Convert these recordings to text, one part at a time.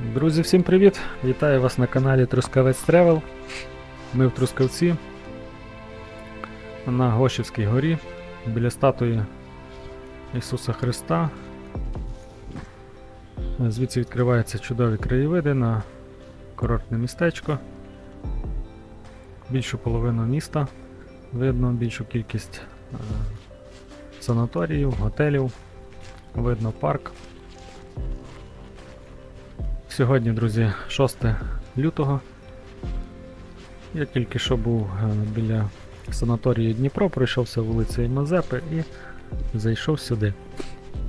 Друзі, всім привіт! Вітаю вас на каналі Трускавець Тревел. Ми в Трускавці на Гошівській горі біля статуї Ісуса Христа. Звідси відкриваються чудові краєвиди на курортне містечко. Більшу половину міста видно, більшу кількість е, санаторіїв, готелів, видно парк. Сьогодні, друзі, 6 лютого. Я тільки що був е, біля санаторію Дніпро, пройшовся вулицею Мазепи і зайшов сюди.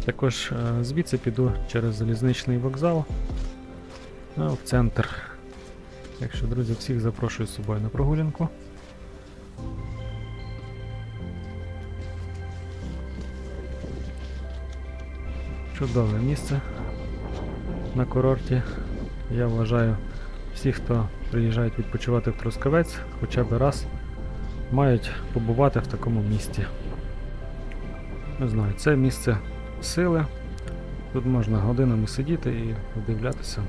Також е, звідси піду через залізничний вокзал е, в центр. Так що, друзі, всіх запрошую з собою на прогулянку. Чудове місце на курорті. Я вважаю, всі, хто приїжджають відпочивати в Трускавець, хоча б раз мають побувати в такому місті. Не знаю, це місце сили. Тут можна годинами сидіти і вдивлятися.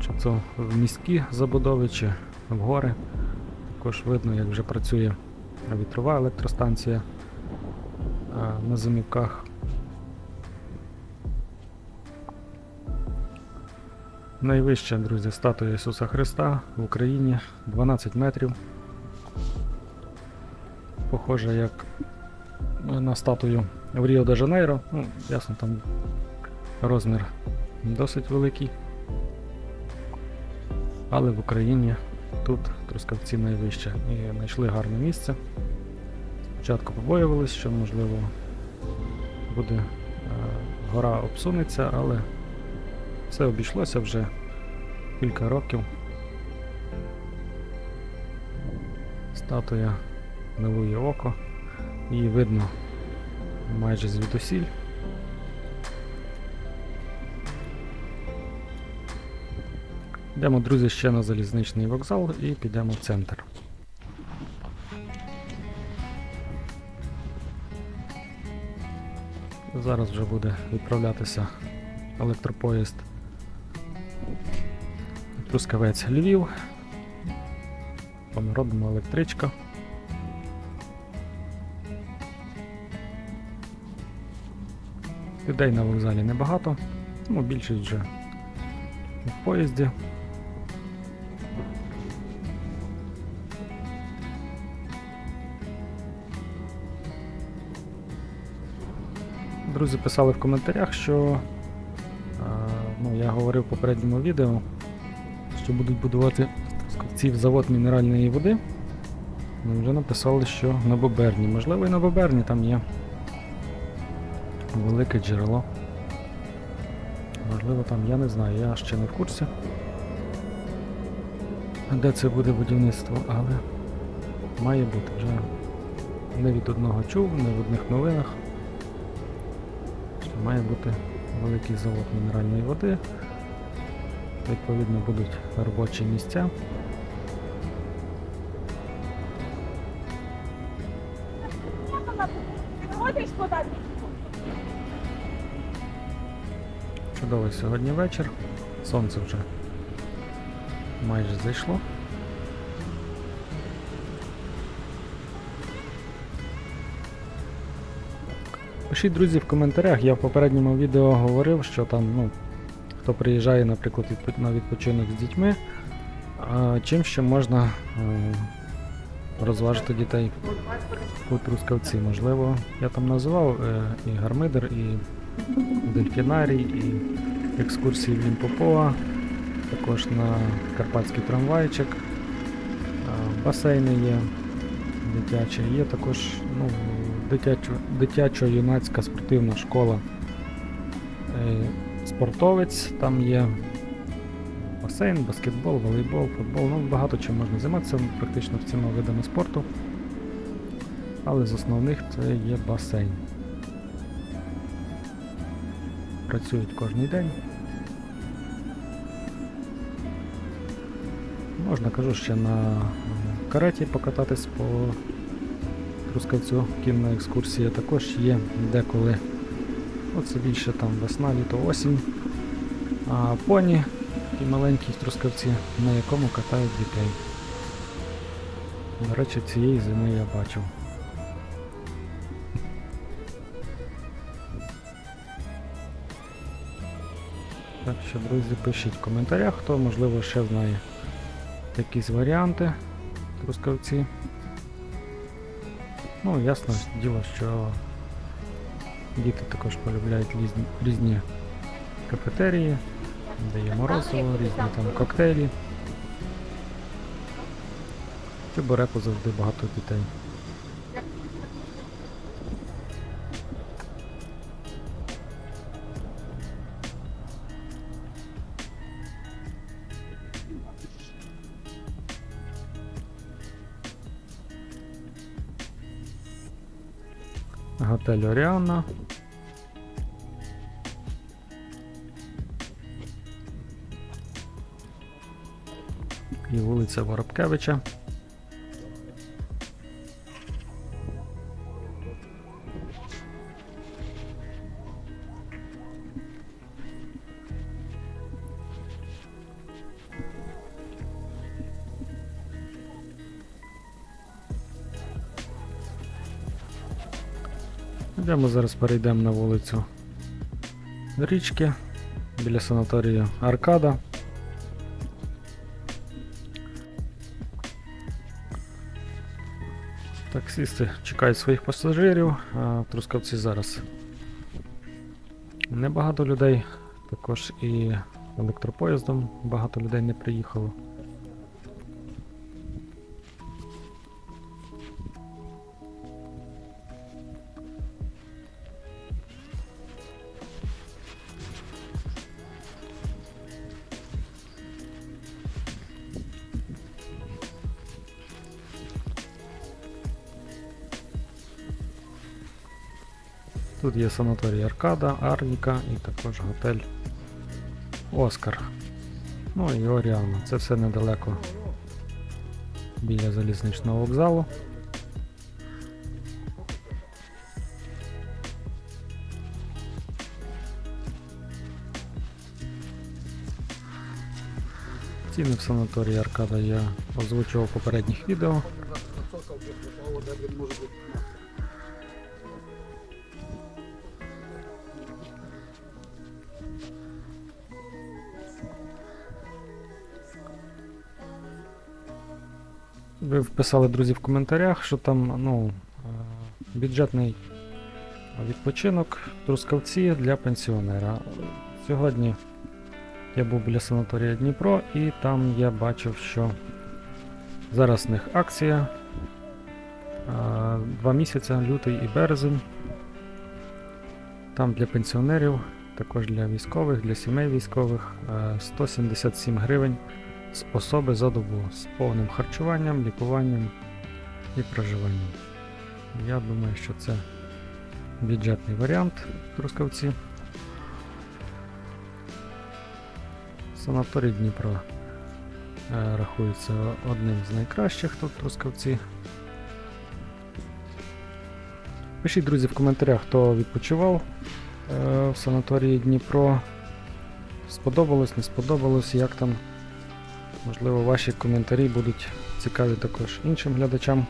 Чи це в міські забудови, чи в гори. Також видно, як вже працює вітрова електростанція на зимівках. Найвища, друзі, статуя Ісуса Христа в Україні 12 метрів. Похоже, як на статую в Ріо де Жанейро. Ну, ясно, там розмір досить великий. Але в Україні тут трускавці найвище. І знайшли гарне місце. Спочатку побоювались, що можливо буде е, гора обсунеться, але все обійшлося вже кілька років. Статуя милує око, її видно майже звідусіль. Йдемо, друзі, ще на залізничний вокзал і підемо в центр. Зараз вже буде відправлятися електропоїзд Трускавець Львів. Робимо електричка. Людей на вокзалі небагато, ну більшість вже в поїзді. Друзі писали в коментарях, що ну, я говорив в попередньому відео, що будуть будувати в завод мінеральної води. Ну, Вже написали, що на Боберні. Можливо, і на Боберні там є велике джерело. Можливо, там, я не знаю, я ще не в курсі, де це буде будівництво, але має бути вже не від одного чув, не в одних новинах. Що має бути великий завод мінеральної води. Відповідно будуть робочі місця. Чудовий сьогодні вечір. Сонце вже майже зайшло. Пишіть, друзі, в коментарях. Я в попередньому відео говорив, що там, ну, хто приїжджає, наприклад, на відпочинок з дітьми, чим ще можна е, розважити дітей у Трускавці. Можливо, я там називав е, і гармидер, і дельфінарій, і екскурсії в Лімпопова, також на карпатський трамвайчик, басейни є дитячі, є також ну, дитячо, дитячо-юнацька спортивна школа. Спортовець, там є басейн, баскетбол, волейбол, футбол, ну багато чим можна займатися практично всіма видами спорту. Але з основних це є басейн. Працюють кожен день. Можна, кажу, ще на кареті покататись по Трускавцю, кінна екскурсія також є деколи. Оце більше там весна, літо, осінь. а, поні, ті маленькі трускавці, на якому катають дітей. До речі, цієї зими я бачив. Так що, друзі, пишіть в коментарях, хто можливо ще знає якісь варіанти трускавці. Ну, ясно діло, що діти також полюбляють різні, різні кафетерії, де є морозиво, різні там коктейлі. Чебуреку завжди багато дітей. Готель Оріана. І вулиця Воробкевича. Йдемо зараз перейдемо на вулицю річки біля санаторію Аркада. Таксисти чекають своїх пасажирів, а в Трускавці зараз небагато людей, також і електропоїздом багато людей не приїхало. Тут є санаторій Аркада, Арніка і також готель Оскар. Ну і Оріана. Це все недалеко біля залізничного вокзалу. Ціни в санаторії Аркада я озвучував в попередніх відео. Ви вписали, друзі, в коментарях, що там ну, е, бюджетний відпочинок Трускавці для пенсіонера. Сьогодні я був біля санаторія Дніпро і там я бачив, що зараз в них акція. е, Два місяці, лютий і березень. Там для пенсіонерів, також для військових, для сімей військових е, 177 гривень з особи за добу з повним харчуванням, лікуванням і проживанням. Я думаю, що це бюджетний варіант Трускавці. Санаторій Дніпро е, рахується одним з найкращих тут Трускавці. Пишіть, друзі, в коментарях, хто відпочивав е, в санаторії Дніпро. Сподобалось, не сподобалось, як там. Можливо, ваші коментарі будуть цікаві також іншим глядачам.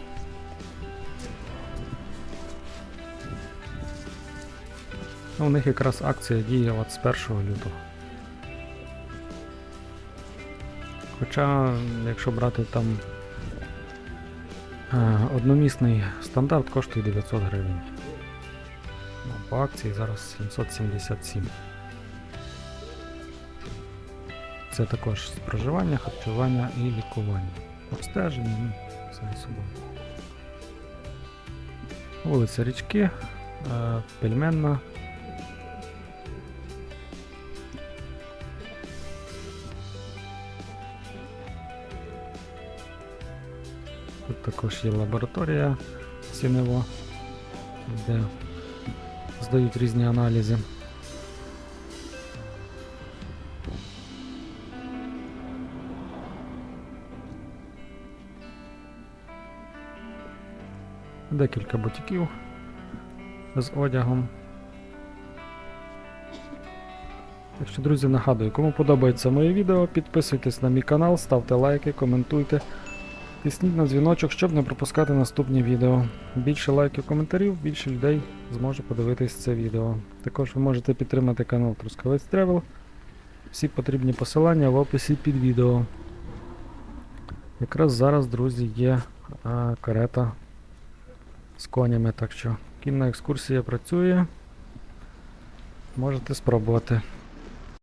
Ну, У них якраз акція діє з 1 лютого. Хоча, якщо брати там е, одномісний стандарт коштує 900 гривень. Ну, по акції зараз 777. Це також проживання, харчування і лікування. Обстеження, ну, все собою. Вулиця Річки, е, Пельменна. Тут також є лабораторія Сінево, де здають різні аналізи. Декілька бутіків з одягом. Так що, друзі, нагадую, кому подобається моє відео, підписуйтесь на мій канал, ставте лайки, коментуйте. Тисніть на дзвіночок, щоб не пропускати наступні відео. Більше лайків, коментарів, більше людей зможе подивитись це відео. Також ви можете підтримати канал Трускавець Тревел. Всі потрібні посилання в описі під відео. Якраз зараз, друзі, є а, карета з конями, так що кінна екскурсія працює. Можете спробувати.